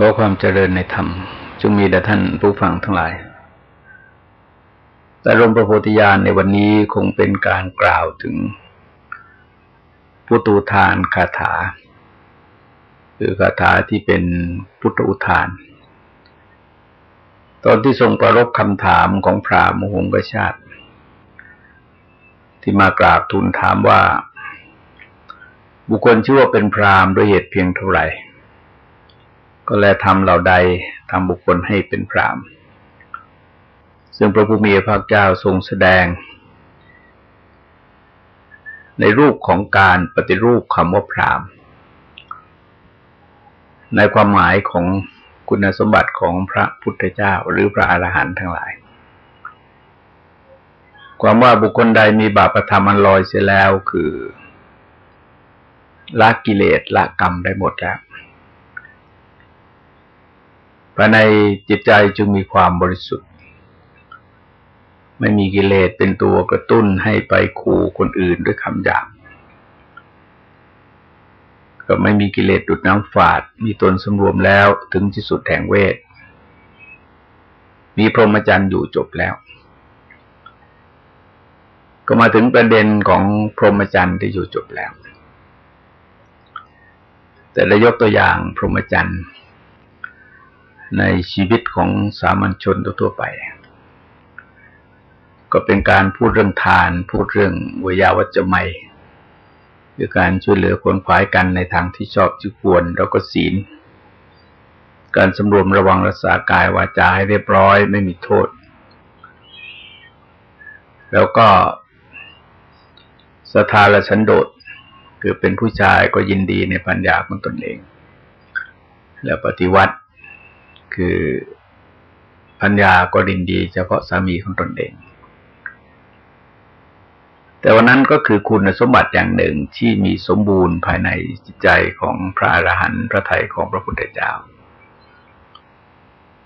ขอความเจริญในธรรมจงมีแด่ท่านผู้ฟังทั้งหลาย แต่รมประโพธิญาณในวันนี้คงเป็นการกล่าวถึงพุทธอุทานคาถา คือคาถาที่เป็นพุทธอุทาน ตอนที่ทรงประรบคำถามของพระมหงกชาติ ที่มากราบทูลถามว่า บุคคลชื่อว่าเป็นพรามด้วยเหตุเพียงเท่าไหร่ ก็แลทำเหล่าใดทำบุคคลให้เป็นพรามซึ่งพระผู้มีพระเจ้าทรงแสดง ในรูปของการปฏิรูปคำว่าพรามในความหมายของคุณสมบัติของพระพุทธเจ้าหรือพระอรหันต์ทั้งหลาย ความว่าบุคคลใดมีบาปธรรมอันลอยเสียแล้วคือละกิเลสละกรรมได้หมดแล้ว ภายในจิตใจจึงมีความบริสุทธิ์ ไม่มีกิเลสเป็นตัวกระตุ้นให้ไปขู่คนอื่นด้วยคำหยาบก็ไม่มีกิเลสดุดน้ำฝาด มีตนสำรวมแล้วถึงที่สุดแห่งเวท มีพรหมจรรย์อยู่จบแล้ว ก็มาถึงประเด็นของพรหมจรรย์ที่อยู่จบแล้ว แต่ละยกตัวอย่างพรหมจรรย์ ในชีวิตของสามัญชนทั่วไป ก็เป็นการพูดเรื่องทาน พูดเรื่องวิยาวัจไมคือการช่วยเหลือคนขวายกันในทางที่ชอบที่ควรแล้วก็ศีล การสำรวมระวังรักษากายวาจาให้เรียบร้อยไม่มีโทษ แล้วก็สทาละชันโดษคือเป็นผู้ชายก็ยินดีในปัญญาของตนเอง แล้วปฏิวัติ คือปัญญาก็ดินดี เฉพาะสามีของตนเอง แต่วันนั้นก็คือคุณสมบัติอย่างหนึ่งที่มีสมบูรณ์ภายในจิตใจของพระอรหันต์พระไทยของพระพุทธเจ้า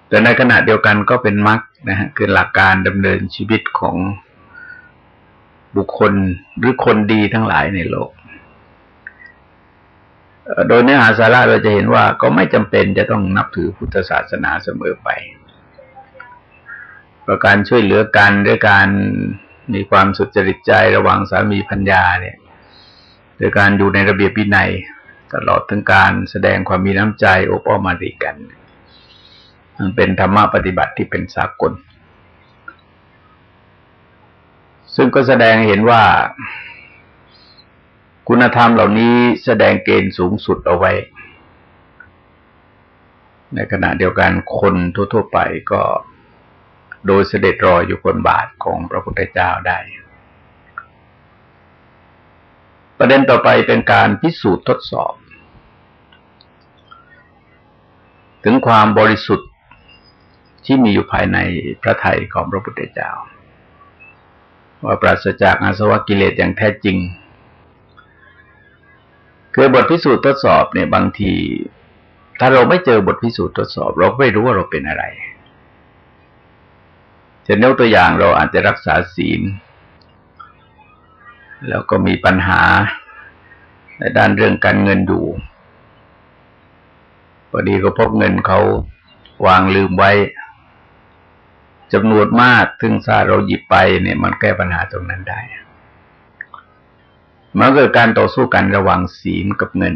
แต่ในขณะเดียวกันก็เป็นมรรคนะฮะคือหลักการดำเนินชีวิตของบุคคลหรือคนดีทั้งหลายในโลก โดยเนื้อหาสาระเราจะเห็นว่าก็ไม่จำเป็นจะต้องนับถือพุทธศาสนาเสมอไปประการช่วยเหลือกันด้วยการมีความสุจริตใจระหว่างสามีพัญญาเนี่ยโดยการอยู่ในระเบียบวินัยตลอดถึงการแสดงความมีน้ำใจโอปอมารีกัน มันเป็นธรรมะปฏิบัติที่เป็นสากล ซึ่งก็แสดงเห็นว่า คุณธรรมเหล่านี้แสดงเกณฑ์สูงสุดเอาไว้ ในขณะเดียวกันคนทั่วๆไปก็โดยเสด็จรอยอยู่บนบาทของพระพุทธเจ้าได้ ประเด็นต่อไปเป็นการพิสูจน์ทดสอบ ถึงความบริสุทธิ์ที่มีอยู่ภายในพระไทยของพระพุทธเจ้า ว่าปราศจากอาสวะกิเลสอย่างแท้จริง คือบทพิสูจน์ทดสอบเนี่ยบางที ถ้าเราไม่เจอบทพิสูจน์ทดสอบ เราไม่รู้ว่าเราเป็นอะไรจะยกตัวอย่างเราอาจจะรักษาศีล แล้วก็มีปัญหาในด้านเรื่องการเงินอยู่พอดีก็พบเงินเขาวางลืมไว้จำนวนมากถึงถ้าเราหยิบไปเนี่ยมันแก้ปัญหาตรงนั้นได้ มันเกิดการต่อสู้กันระหว่างศีลกับเงิน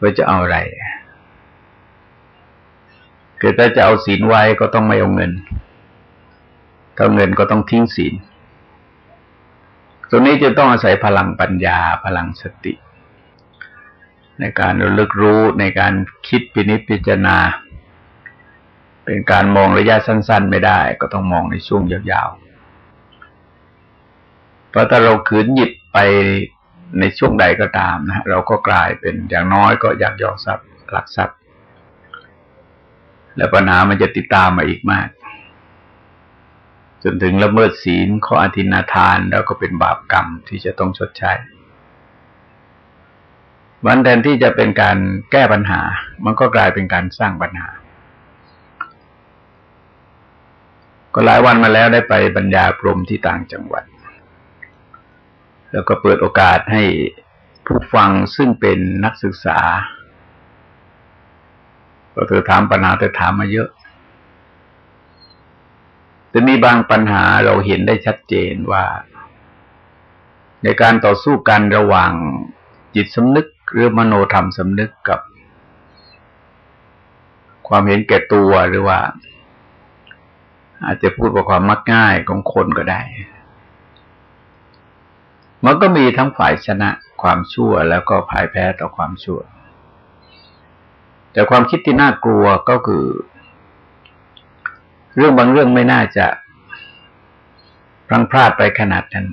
ว่าจะเอาอะไรคือถ้าจะเอาศีลไว้ก็ต้องไม่เอาเงินถ้าเงินก็ต้องทิ้งศีลตรงนี้จะต้องอาศัยพลังปัญญาพลังสติ ในการระลึกรู้ในการคิดพินิจพิจารณา เป็นการมองระยะสั้น ๆ ไม่ได้ ก็ต้องมองในช่วงยาวๆเพราะถ้าเราขืนหยิบ ไปในช่วงใดก็ตามนะเราก็กลายเป็นอย่างน้อยก็ยักยอกทรัพย์หลักทรัพย์ และปัญหามันจะติดตามมาอีกมาก จนถึงละเมิดศีลข้ออธินาทานแล้วก็เป็นบาปกรรมที่จะต้องชดใช้วันแทนที่จะเป็นการแก้ปัญหา มันก็กลายเป็นการสร้างปัญหา ก็หลายวันมาแล้วได้ไปบรรยายพรมที่ต่างจังหวัด แล้วก็เปิดโอกาสให้ผู้ฟังซึ่งเป็นนักศึกษาก็เธอถามปัญหาเธอถามมาเยอะแต่มีบางปัญหาเราเห็นได้ชัดเจนว่า ในการต่อสู้กันระหว่างจิตสำนึกหรือมโนธรรมสำนึกกับ ความเห็นแก่ตัวหรือว่า อาจจะพูดว่าความมักง่ายของคนก็ได้ มันก็มีทั้งฝ่ายชนะความชั่วแล้วก็พ่ายแพ้ต่อความชั่ว แต่ความคิดที่น่ากลัวก็คือ เรื่องบางเรื่องไม่น่าจะพลังพลาดไปขนาดนั้น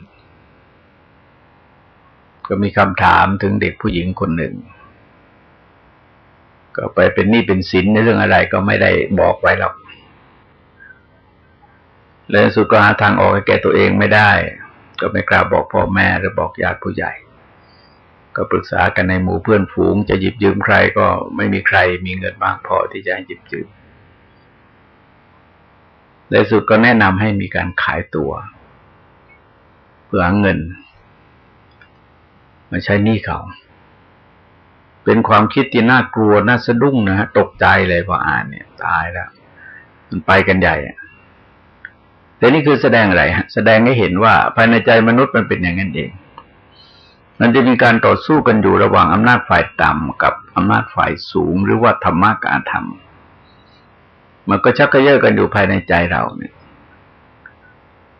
ก็มีคำถามถึงเด็กผู้หญิงคนหนึ่ง ก็ไปเป็นหนี้เป็นสินในเรื่องอะไรก็ไม่ได้บอกไว้หรอกและสุดก็หาทางออกให้แก่ตัวเองไม่ได้ ก็ไม่กล้าบอกพ่อแม่หรือบอกญาติผู้ใหญ่ ก็ปรึกษากันในหมู่เพื่อนฝูง จะหยิบยืมใครก็ไม่มีใครมีเงินมากพอที่จะหยิบยืมในสุดก็แนะนำให้มีการขายตัว เพื่อเงิน มาใช้หนี้เขา เป็นความคิดที่น่ากลัวน่าสะดุ้งนะฮะตกใจเลยพออ่านเนี่ย ตายแล้ว มันไปกันใหญ่ แต่นี่คือแสดงอะไรแสดงให้เห็นว่าภายในใจมนุษย์มันเป็นอย่างนั้นเอง มันจะมีการต่อสู้กันอยู่ระหว่างอำนาจฝ่ายต่ำกับอำนาจฝ่ายสูง หรือว่าธรรมะกับอาธรรม มันก็ชักกระเยาะกันอยู่ภายในใจเราเนี่ย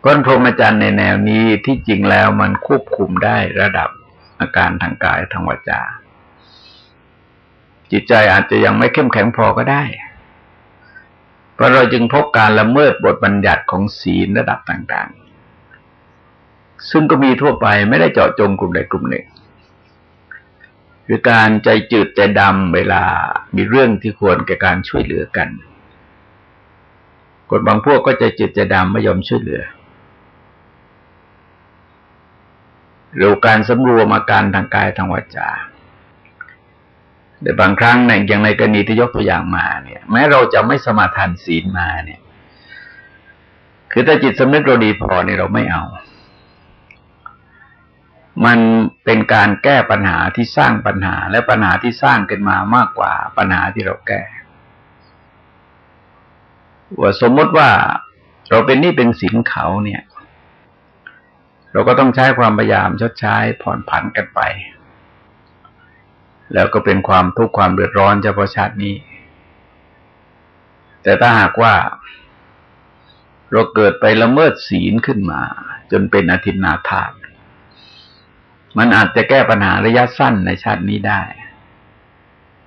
ก้นพรหมจรรย์ในแนวนี้ที่จริงแล้วมันควบคุมได้ระดับอาการทางกายทางวาจา จิตใจอาจจะยังไม่เข้มแข็งพอก็ได้ เพราะเราจึงพบการละเมิดบทบัญญัติของศีลระดับต่างๆ ซึ่งก็มีทั่วไปไม่ได้เจาะจงกลุ่มใดกลุ่มหนึ่งคือการใจจืดใจดำเวลามีเรื่องที่ควรแก่การช่วยเหลือกันคนบางพวกก็ใจะจิตจดำไม่ยอมช่วยเหลือหรือการสำรวมอาการทางกายทางวาจา แต่บางครั้งในอย่างในกรณีที่ยกตัวอย่างมาเนี่ย แม้เราจะไม่สมาทานศีลมาเนี่ย คือถ้าจิตสำนึกเราดีพอเนี่ยเราไม่เอา มันเป็นการแก้ปัญหาที่สร้างปัญหา และปัญหาที่สร้างขึ้นมามากกว่าปัญหาที่เราแก้ว่าสมมติว่าเราเป็นนี่เป็นสินเขาเนี่ย เราก็ต้องใช้ความพยายามชดใช้ผ่อนผันกันไป แล้วก็เป็นความทุกข์ความเดือดร้อนเฉพาะชาตินี้ แต่ถ้าหากว่าเราเกิดไปละเมิดศีลขึ้นมา จนเป็นอธินาทาน มันอาจจะแก้ปัญหาระยะสั้นในชาตินี้ได้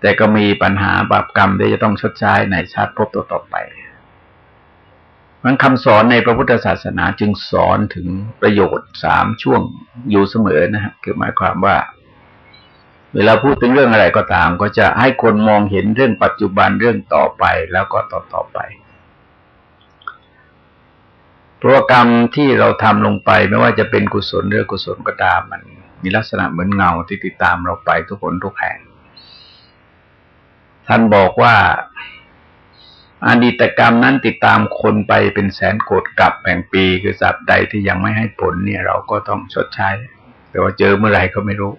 แต่ก็มีปัญหาบาปกรรมที่จะต้องชดใช้ในชาติพบต่อไปมันคำสอนในพระพุทธศาสนาจึงสอนถึงประโยชน์สามช่วงอยู่เสมอนะฮะคือหมายความว่า เวลาพูดถึงเรื่องอะไรก็ตาม ก็จะให้คนมองเห็นเรื่องปัจจุบันเรื่องต่อไปแล้วก็ต่อต่อไปเพราะกรรมที่เราทำลงไปไม่ว่าจะเป็นกุศลหรือกุศลก็ตามมัน มีลักษณะเหมือนเงาที่ติดตามเราไปทุกคนทุกแห่งท่านบอกว่าอดีตกรรมนั้นติดตามคนไปเป็นแสนโกดกับแห่งปี คือสัตว์ใดที่ยังไม่ให้ผลเนี่ย เราก็ต้องชดใช้ แต่ว่าเจอเมื่อไหร่ก็ไม่รู้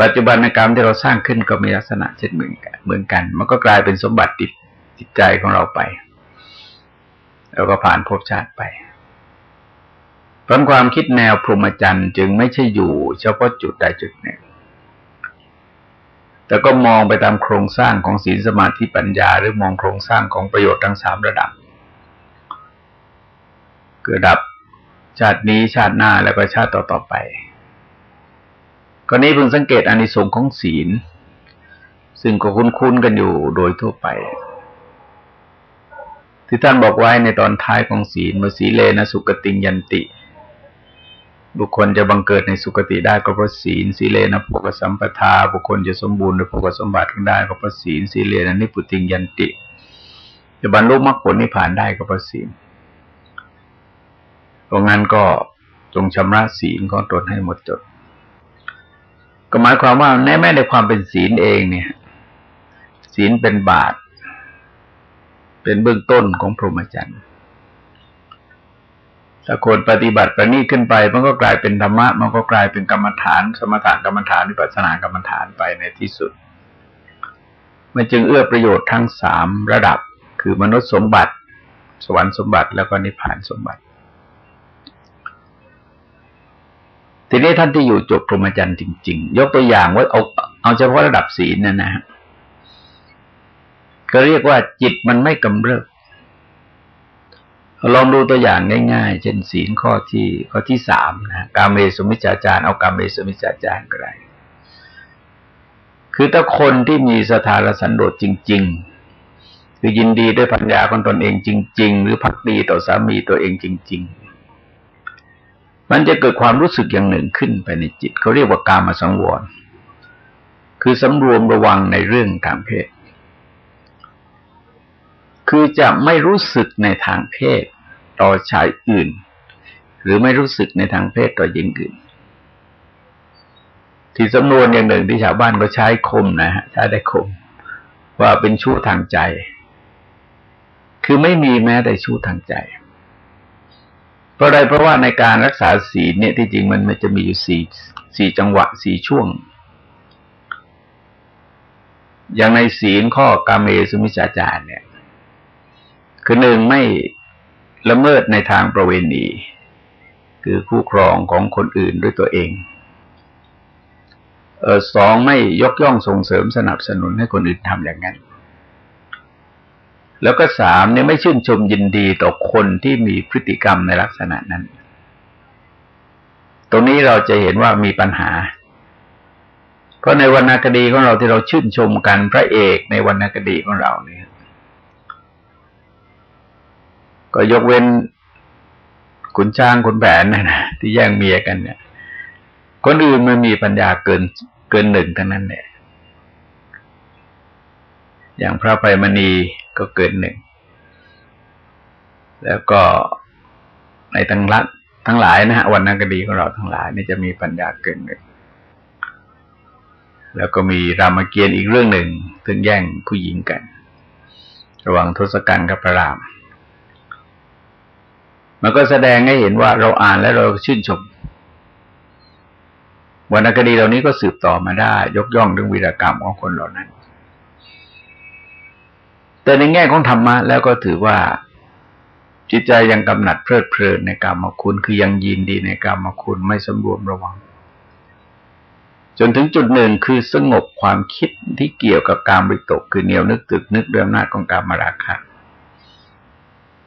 ปัจจุบันกรรมที่เราสร้างขึ้นก็มีลักษณะเช่นเหมือนกันเหมือนกัน มันก็กลายเป็นสมบัติติดจิตใจของเราไป แล้วก็ผ่านภพชาติไปเพราะความคิดแนวพรหมจรรย์จึงไม่ใช่อยู่เฉพาะจุดใดจุดหนึ่ง แต่ก็มองไปตามโครงสร้างของศีลสมาธิปัญญา หรือมองโครงสร้างของประโยชน์ทั้งสามระดับเกิดดับชาตินี้ชาติหน้าแล้วก็ชาติต่อๆไป ก็นี้เพิ่งสังเกตอานิสงส์ของศีล ซึ่งก็คุ้นๆกันอยู่โดยทั่วไป ที่ท่านบอกไว้ในตอนท้ายของศีลเมื่อสีเลนะสุกติงยันติ บุคคลจะบังเกิดในสุคติได้ก็เพราะศีลสีเลนะภกสัมปทา บุคคลจะสมบูรณ์ด้วยภกสมบัติได้ก็เพราะศีลสีเลนะนิพุติงยันติ จะบรรลุมรรคผลนิพพานได้ก็เพราะศีลเพราะงั้นก็จงชำระศีลของตนให้หมดจด ก็หมายความว่าแน่แม้ในความเป็นศีลเองเนี่ย ศีลเป็นบาตเป็นเบื้องต้นของพรหมจรรย์ถ้าคนปฏิบัติประนีขึ้นไป มันก็กลายเป็นธรรมะ มันก็กลายเป็นกรรมฐาน สมถกรรมฐานวิปัสสนากรรมฐานไปในที่สุด มันจึงเอื้อประโยชน์ทั้งสามระดับ คือมนุษย์สมบัติ สวรรค์สมบัติแล้วก็นิพพานสมบัติ ทีนี้ท่านที่อยู่จบพรหมจรรย์จริง ๆ ยกตัวอย่างว่าเอาเอาเฉพาะระดับศีลนะนะฮะก็เรียกว่าจิตมันไม่กำเริบลองดูตัวอย่างง่าย ๆ เช่นศีลข้อที่ข้อที่สามนะการเมสุมิจฉาจารเอาการเมสุมิจฉาจารก็ได้คือถ้าคนที่มีสถานสันโดษจริง ๆ คือยินดีด้วยปัญญาของตนเองจริง ๆ หรือพักดีต่อสามีตัวเองจริง ๆ มันจะเกิดความรู้สึกอย่างหนึ่งขึ้นไปในจิตเขาเรียกว่าการมาสังวร คือสำรวมระวังในเรื่องทางเพศ คือจะไม่รู้สึกในทางเพศต่อชายอื่น หรือไม่รู้สึกในทางเพศต่อหญิงอื่น ที่สำนวนอย่างหนึ่งที่ชาวบ้านก็ใช้คมนะฮะใช้ได้คม ว่าเป็นชู้ทางใจ คือไม่มีแม้แต่ชู้ทางใจ เพราะใดเพราะว่าในการรักษาศีลเนี่ยที่จริงมันมันจะมีอยู่สี่สี่จังหวะสี่ช่วง อย่างในศีลข้อกาเมสุมิจาจารเนี่ย คือหนึ่งไม่ละเมิดในทางประเวณี คือคู่ครองของคนอื่นด้วยตัวเองเออสองไม่ยกย่องส่งเสริมสนับสนุนให้คนอื่นทำอย่างนั้น แล้วก็สามเนี่ยไม่ชื่นชมยินดีต่อคนที่มีพฤติกรรมในลักษณะนั้น ตรงนี้เราจะเห็นว่ามีปัญหา เพราะในวรรณคดีของเราที่เราชื่นชมกันพระเอกในวรรณคดีของเราเนี่ย ก็ยกเว้นขุนช้างขุนแผนนะนะที่แย่งเมียกันเนี่ย คนอื่นมันมีปัญญาเกินเกินหนึ่งทั้งนั้นเนี่ย อย่างพระไพมณีก็เกินหนึ่ง แล้วก็ในทั้งรัฐทั้งหลายนะฮะวันนักดีของเราทั้งหลายนี่จะมีปัญญาเกินหนึ่ง แล้วก็มีรามเกียรติ์อีกเรื่องหนึ่งถึงแย่งผู้หญิงกัน ระหว่างทศกัณฐ์กับพระราม มันก็แสดงให้เห็นว่าเราอ่านแล้วเราชื่นชมวรรณคดีเหล่านี้ก็สืบต่อมาได้ ยกย่องเรื่องวีรกรรมของคนเหล่านั้น แต่ในแง่ของธรรมะแล้วก็ถือว่า จิตใจยังกำหนัดเพลิดเพลินในกรรมคุณคือยังยินดีในกรรมคุณไม่สำรวมระวัง จนถึงจุดหนึ่งคือสงบความคิดที่เกี่ยวกับการบริตกคือเหนียวนึกตึกนึกเรื่องหน้าของการมาราคะ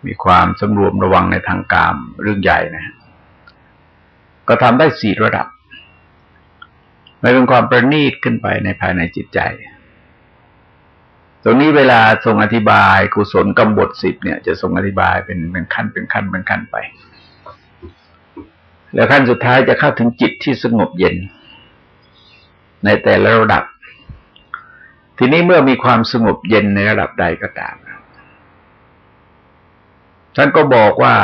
มีความสำรวมระวังในทางกามเรื่องใหญ่นะ ก็ทำได้สี่ระดับ ไมันเป็นความประณีตขึ้นไปในภายในจิตใจ ตรงนี้เวลาทรงอธิบายกุศลกรรมบทสิบเนี่ย จะทรงอธิบายเป็นเป็นขั้นเป็นขั้นเป็นขั้นไป แล้วขั้นสุดท้ายจะเข้าถึงจิตที่สงบเย็น ในแต่ละระดับ ทีนี้เมื่อมีความสงบเย็นในระดับใดก็ตามท่านก็บอกว่า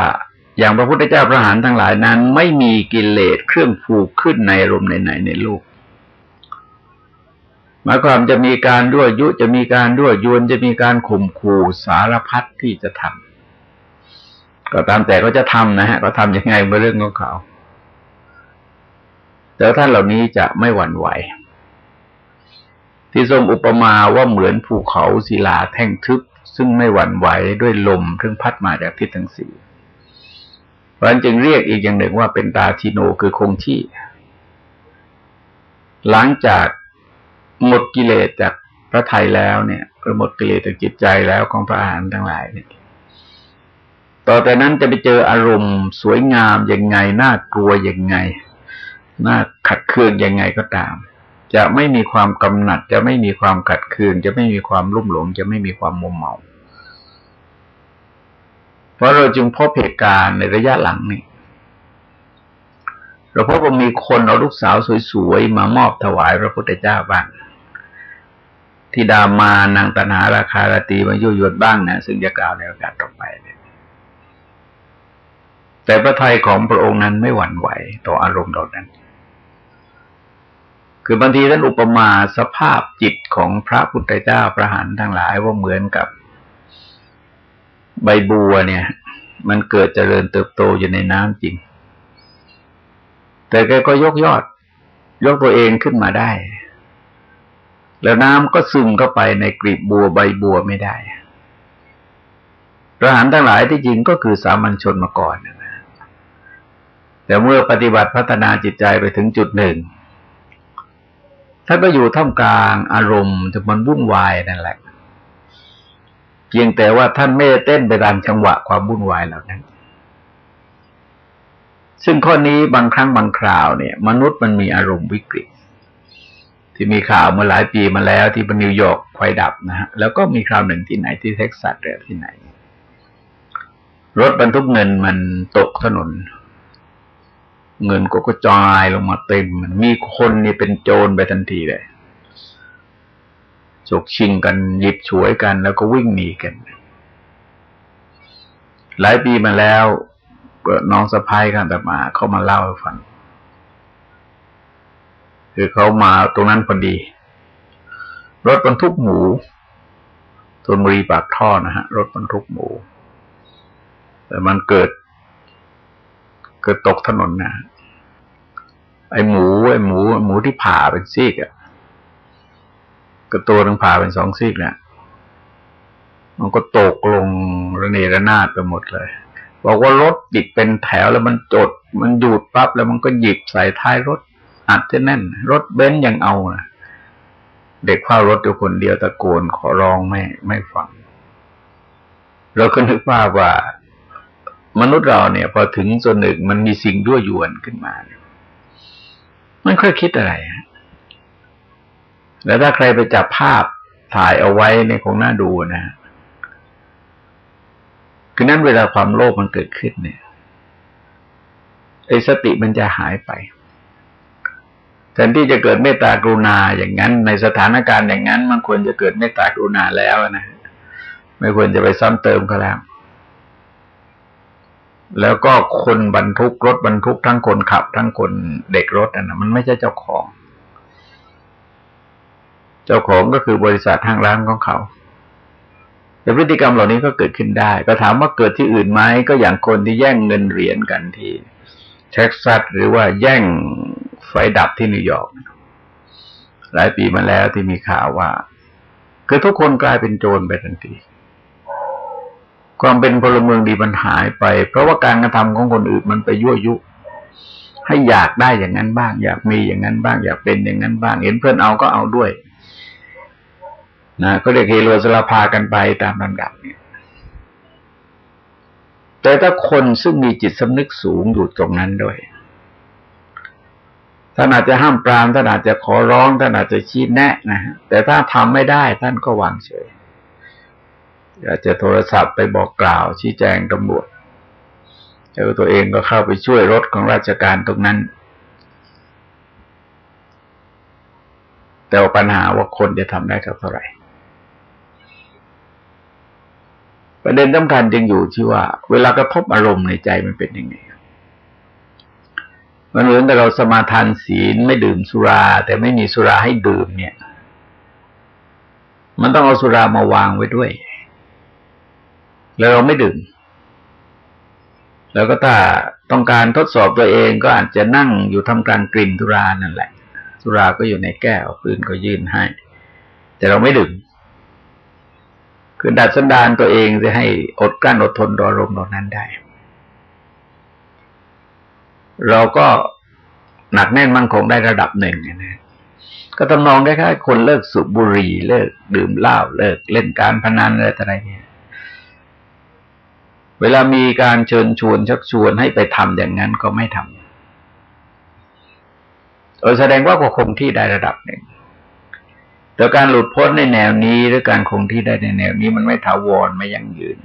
อย่างพระพุทธเจ้าพระหานทั้งหลายนั้น ไม่มีกิเลสเครื่องผูกขึ้นในอารมณ์ไหนในโลก หมายความจะมีการด้วยยุจะมีการด้วยยวนจะมีการข่มขู่สารพัดที่จะทำก็ตามแต่ก็จะทำนะฮะก็ทำยังไงเมื่อเรื่องของเขา แต่ท่านเหล่านี้จะไม่หวั่นไหว ที่ทรงอุปมาว่าเหมือนภูเขาศิลาแท่งทึบ ซึ่งไม่หวั่นไหวด้วยลมทึ่งพัดมาจากทิศทั้งสี่เพราะนั้นจึงเรียกอีกอย่างหนึ่งว่าเป็นตาชิโนคือคงที่ หลังจาก หมดกิเลสจากพระไทยแล้วเนี่ยหมดกิเลสจากจิตใจแล้วของพระอรหันต์ทั้งหลายเนี่ยต่อแต่นั้นจะไปเจออารมณ์ สวยงามยังไงน่ากลัวยังไงน่าขัดเคืองยังไงก็ตาม จะไม่มีความกำหนัด จะไม่มีความขัดเคือง จะไม่มีความรุ่มหลง จะไม่มีความมัวเมา เพราะเราจึงพบเหตุการณ์ในระยะหลังนี่เราพบว่ามีคนเอาลูกสาวสวยๆมามอบถวายพระพุทธเจ้าบ้าง ที่ดามานางตนาราคาราตีมายุยวนบ้างนะซึ่งจะกล่าวในโอกาสต่อไปเนี่ยแต่พระทัยของพระองค์นั้นไม่หวั่นไหวต่ออารมณ์เหล่านั้น คือบางทีท่านอุปมาสภาพจิตของพระพุทธเจ้าประหารทั้งหลายว่าเหมือนกับ ใบบัวเนี่ย มันเกิดเจริญเติบโตอยู่ในน้ำจริง แต่แกก็ยกยอด ยกตัวเองขึ้นมาได้ แล้วน้ำก็ซึมเข้าไปในกลีบบัวใบบัวไม่ได้พรหันทั้งหลายที่จริงก็คือสามัญชนมาก่อนนะแต่เมื่อปฏิบัติพัฒนาจิตใจไปถึงจุดหนึ่งท่านก็อยู่ท่ามกลางอารมณ์จะมันวุ่นวายนั่นแหละ เพียงแต่ว่าท่านไม่เต้นไปตามจังหวะความวุ่นวายเหล่านั้น ซึ่งข้อนี้บางครั้งบางคราวเนี่ย มนุษย์มันมีอารมณ์วิกฤต ที่มีข่าวเมื่อหลายปีมาแล้วที่นิวยอร์กไฟดับนะฮะแล้วก็มีคราวหนึ่งที่ไหนที่เท็กซัสหรือที่ไหน รถบรรทุกเงินมันตกถนน เงินก็กระจายลงมาเต็มมีคนนี่เป็นโจรไปทันทีเลยฉกชิงกันหยิบฉวยกันแล้วก็วิ่งหนีกัน หลายปีมาแล้วน้องสะพ้ายกันแต่มา เขามาเล่าให้ฟัง คือเขามาตรงนั้นพอดี รถบรรทุกหมูตนบุรีปากท่อนะฮะ รถบรรทุกหมู แต่มันเกิด เกิดตกถนนนะไอหมูไอหมู หมูที่ผ่าเป็นซีกอะก็ตัวนึงผ่าเป็นสองซีกเนี่ยมันก็ตกลงระเนระนาดไปหมดเลย บอกว่ารถติดเป็นแถวแล้วมันจด มันหยุดปั๊บแล้วมันก็หยิบใส่ท้ายรถ อัดจะแน่น รถเบนซ์ยังเอานะเด็กเฝ้ารถอยู่คนเดียวตะโกนขอร้องไม่ไม่ฟัง เราก็นึกว่าว่า มนุษย์เราเนี่ย พอถึงส่วนหนึ่งมันมีสิ่งด้วยยวนขึ้นมาเนี่ยไม่ค่อยคิดอะไรแล้วถ้าใครไปจับภาพถ่ายเอาไว้ในคงน่าดูนะคือนั้นเวลาความโลภมันเกิดขึ้นเนี่ยไอ้สติมันจะหายไป แทนที่จะเกิดเมตตากรุณาอย่างนั้น ในสถานการณ์อย่างนั้น มันควรจะเกิดเมตตากรุณาแล้วนะไม่ควรจะไปซ้ำเติมก็แล้วแล้วก็คนบรรทุกรถบรรทุกทั้งคนขับ ทั้งคนเด็กรถนะมันไม่ใช่เจ้าของ เจ้าของก็คือบริษัททางร้านของเขาแต่พฤติกรรมเหล่านี้ก็เกิดขึ้นได้ ก็ถามว่าเกิดที่อื่นไหมก็อย่างคนที่แย่งเงินเหรียญกันที่เท็กซัสหรือว่าแย่ง ไฟดับที่นิวยอร์กหลายปีมาแล้วที่มีข่าวว่า คือทุกคนกลายเป็นโจรไปทันที ความเป็นพลเมืองดีมันหายไป เพราะว่าการกระทำของคนอื่นมันไปยั่วยุ ให้อยากได้อย่างนั้นบ้าง อยากมีอย่างนั้นบ้าง อยากเป็นอย่างนั้นบ้าง เห็นเพื่อนเอาก็เอาด้วย นะ ก็เรียกเฮโรสลาพากันไปตามลำดับเนี่ยแต่ถ้าคนซึ่งมีจิตสำนึกสูงอยู่ตรงนั้นด้วย ท่านอาจจะห้ามปรามท่านอาจจะขอร้องท่านอาจจะชี้แนะนะแต่ถ้าทำไม่ได้ท่านก็วางเฉยอากจะโทรศัพท์ไปบอกกล่าว ชี้แจงตำรวจแล้วตัวเองก็เข้าไปช่วยรถของราชการตรงนั้น แต่ปัญหาว่าคนจะทำได้เท่าไหร่ ประเด็นสำคัญจึงอยู่ที่ว่า เวลากระทบอารมณ์ในใจมันเป็นยังไง มันเหมือนแต่เราสมาทานศีลไม่ดื่มสุรา แต่ไม่มีสุราให้ดื่มเนี่ย มันต้องเอาสุรามาวางไว้ด้วย แล้วเราไม่ดื่ม แล้วก็ถ้าต้องการทดสอบตัวเองก็อาจจะนั่งอยู่ทำกลางกลิ่นสุรานั่นแหละ สุราก็อยู่ในแก้วปืนก็ยื่นให้ แต่เราไม่ดื่มคือดัดสันดานตัวเองจะให้อดกลั้นอดทนรอรมตรงนั้นได้ เราก็หนักแน่นมั่นคงได้ระดับหนึ่งนะก็ต้องนองคล้ายๆคนเลิกสูบบุหรี่เลิกดื่มเหล้าเลิกเล่นการพนันอะไรอะไรเนี่ยเวลามีการเชิญชวนชักชวนให้ไปทำอย่างนั้นก็ไม่ทำเออแสดงว่าก็คงที่ได้ระดับหนึ่งแต่การหลุดพ้นในแนวนี้หรือการคงที่ได้ในแนวนี้มันไม่ถาวรไม่ยั่งยืน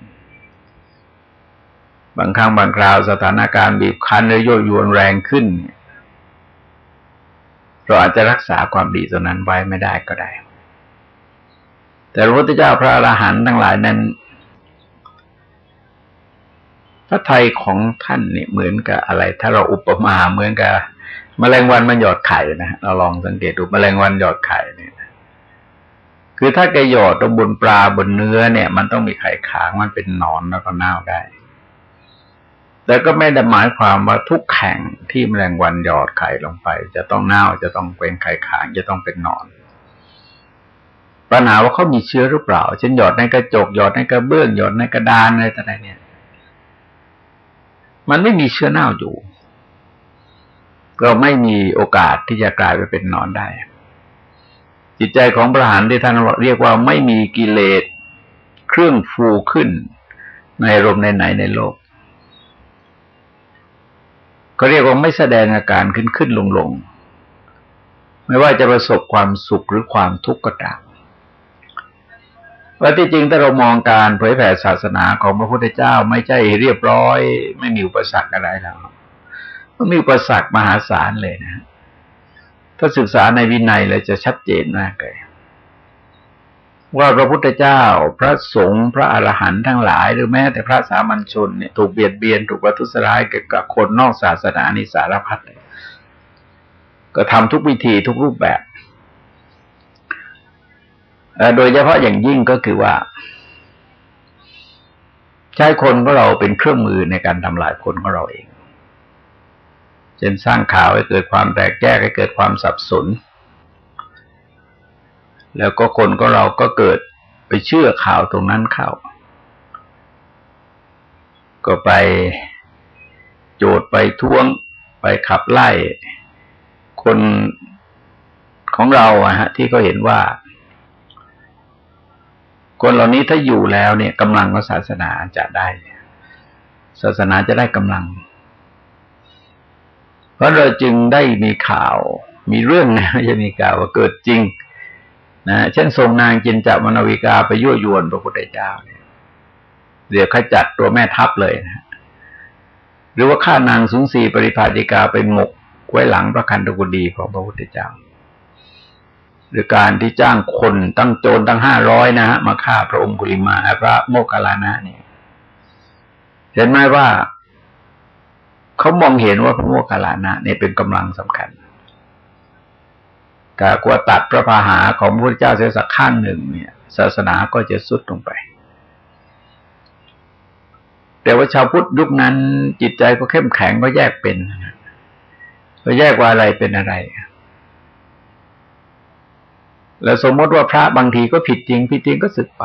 บางครั้งบางคราวสถานการณ์บีบคั้นหรือโยยวนแรงขึ้น เราอาจจะรักษาความดีตัวนั้นไว้ไม่ได้ก็ได้ แต่พระพุทธเจ้าพระอรหันต์ทั้งหลายนั้น พระไทยของท่านเนี่ยเหมือนกับอะไร ถ้าเราอุปมาเหมือนกับมแมลงวันมันหยอดไข่นะเราลองสังเกตดูมแมลงวันหยอดไข่เนี่ยคือถ้าแกหยอดตรงบนปลาบนเนื้อเนี่ย มันต้องมีไข่ขางมันเป็นหนอนแล้วก็เน่าได้ แต่ก็ไม่ได้หมายความว่าทุกแข่งที่แมลงวันหยอดไข่ลงไป จะต้องเน่าจะต้องเป็นไข่ขางจะต้องเป็นหนอน ปัญหาว่าเขามีเชื้อหรือเปล่า เช่นหยอดในกระจกหยอดในกระเบื้องหยอดในกระดานอะไรต่างๆเนี่ย มันไม่มีเชื้อเน่าอยู่ ก็ไม่มีโอกาสที่จะกลายไปเป็นนอนได้ จิตใจของพระหานที่ท่านเรียกว่าไม่มีกิเลสเครื่องฟูขึ้นในรมในไหนในโลก ก็เรียกว่าไม่แสดงอาการขึ้นขึ้นลงลงไม่ว่าจะประสบความสุขหรือความทุกข์ก็ตามว่าที่จริงถ้าเรามองการเผยแผ่ศาสนาของพระพุทธเจ้าไม่ใช่เรียบร้อย ไม่มีอุปสรรคอะไรแล้วมันมีอุปสรรคมหาศาลเลยนะ ถ้าศึกษาในวินัยเลยจะชัดเจนมากเลย ว่าพระพุทธเจ้า พระสงฆ์พระอรหันต์ทั้งหลาย หรือแม้แต่พระสามัญชนเนี่ยถูกเบียดเบียนถูกประทุษร้ายกับคนนอกศาสนานิสารพัดก็ทำทุกวิธีทุกรูปแบบโดยเฉพาะอย่างยิ่งก็คือว่า ใช้คนของเราเป็นเครื่องมือในการทำลายคนของเราเองเช่นสร้างข่าวให้เกิดความแตกแยกให้เกิดความสับสน แล้วก็คนก็เราก็เกิดไปเชื่อข่าวตรงนั้นเข้า ก็ไปโจดไปท้วงไปขับไล่ คนของเราอะฮะ ที่เขาเห็นว่า คนเหล่านี้ถ้าอยู่แล้วเนี่ยกำลังของศาสนาจะได้ ศาสนาจะได้กำลัง เพราะเราจึงได้มีข่าว มีเรื่องนะจะมีข่าวว่าเกิดจริง นะเช่นทรงนางจินจามนวิกาไปยั่วยวนพระพุทธเจ้าเนี่ยเดี๋ยวขจัดตัวแม่ทัพเลยนะหรือว่าฆ่านางสุงสีปริพาติกาไปหมกไว้หลังพระคันตกุดีของพระพุทธเจ้า หรือการที่จ้างคนตั้งโจรตั้งห้าร้อยนะฮะมาฆ่าพระองคุลิมาพระโมคคัลลานะเนี่ยเห็นไหมว่าเขามองเห็นว่าพระโมคคัลลานะเนี่ยเป็นกำลังสำคัญ กากลัวตัดพระพาหาของพระพุทธเจ้าเสียสักข้างหนึ่งเนี่ย ศาสนาก็จะสุดลงไป แต่ว่าชาวพุทธยุคนั้นจิตใจก็เข้มแข็งก็แยกเป็นก็แยกว่าอะไรเป็นอะไร แล้วสมมติว่าพระบางทีก็ผิดจริงผิดจริงก็สึกไป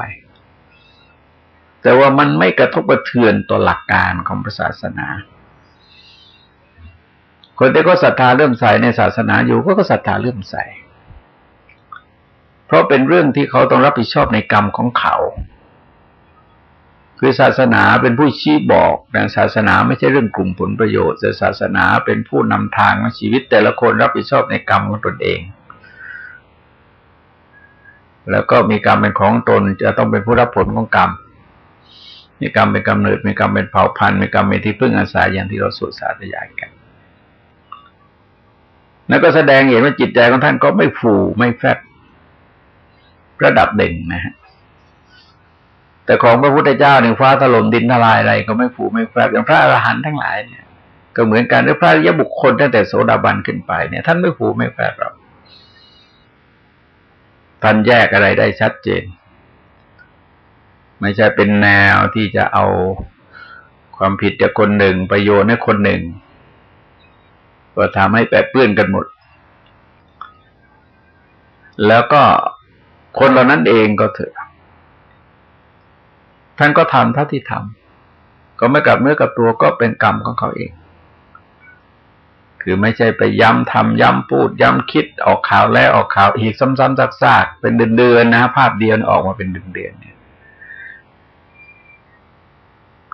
แต่ว่ามันไม่กระทบกระเทือนต่อหลักการของศาสนาคนที่ก็ศรัทธาเริ่มใสในศาสนาอยู่ก็ก็ศรัทธาเริ่มใส ราะเป็นเรื่องที่เขาต้องรับผิดชอบในกรรมของเขา คือศาสนาเป็นผู้ชี้บอกนะศาสนาไม่ใช่เรื่องกลุ่มผลประโยชน์แต่ศาสนาเป็นผู้นำทางในชีวิต แต่ละคนรับผิดชอบในกรรมของตนเอง แล้วก็มีกรรมเป็นของตนจะต้องเป็นผู้รับผลของกรรมมีกรรมเป็นกำเนิด มีกรรมเป็นเผ่าพันธุ์ มีกรรมเป็นที่พึ่งอาศัยอย่างที่เราสวดสาธยายกัน แล้วก็แสดงเห็นว่าจิตใจของท่านก็ไม่ฟูไม่แฟบ ระดับเด่งนะฮะแต่ของพระพุทธเจ้าเนี่ยฟ้าถล่มดินทลายอะไร ก็ไม่ฟูไม่แฟบอย่างพระอรหันต์ทั้งหลายเนี่ย ก็เหมือนกันหรือพระยบุคคลตั้งแต่โสดาบันขึ้นไปเนี่ย ท่านไม่ฟูไม่แฟบหรอกท่านแยกอะไรได้ชัดเจน ไม่ใช่เป็นแนวที่จะเอาความผิดจากคนหนึ่งประโยชน์ให้คนหนึ่ง ก็ทำให้แปดเปื้อนกันหมด แล้วก็ คนเหล่านั้นเองก็เถอะท่านก็ทำเท่าที่ทำก็ไม่กลับเมื่อกับตัวก็เป็นกรรมของเขาเอง คือไม่ใช่ไปย้ำทำย้ำพูด ย้ำคิดออกข่าวแล้วออกข่าวอีกซ้ำๆซากๆเป็นเดือนๆนะภาพเดียวออกมาเป็นเดือนๆเนี่ย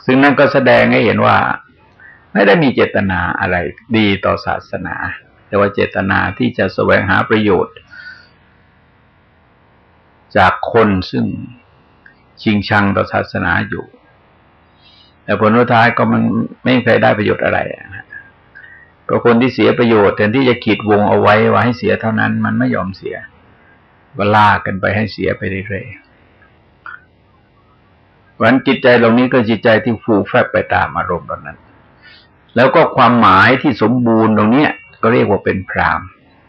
ซึ่งนั่นก็แสดงให้เห็นว่า ไม่ได้มีเจตนาอะไรดีต่อศาสนา แต่ว่าเจตนาที่จะแสวงหาประโยชน์ จากคนซึ่งชิงชังต่อศาสนาอยู่ แต่ผลสุดท้ายก็มันไม่เคยได้ประโยชน์อะไรนะเพราะคนที่เสียประโยชน์แทนที่จะขีดวงเอาไว้ว่าให้เสียเท่านั้น มันไม่ยอมเสียก็ลากกันไปให้เสียไปเรื่อยๆวันจิตใจเหล่านี้ก็จิตใจที่ฟูแฟบไปตามอารมณ์เหล่านั้น แล้วก็ความหมายที่สมบูรณ์ตรงเนี้ย ก็เรียกว่าเป็นพราม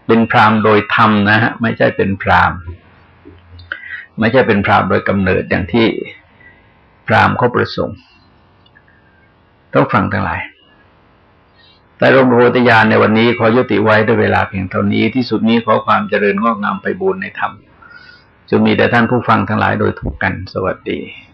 เป็นพรามโดยธรรมนะฮะไม่ใช่เป็นพราม ไม่ใช่เป็นพรามโดยกำเนิดอย่างที่พรามเขาประสงค์ ต้องฟังทั้งหลายแต่รมโพธิญาณในวันนี้ขอยุติไว้ด้วยเวลาเพียงเท่านี้ที่สุดนี้ขอความเจริญงอกงามไปบูรณนธรรมจะมีแต่ท่านผู้ฟังทั้งหลายโดยทุกกัน สวัสดี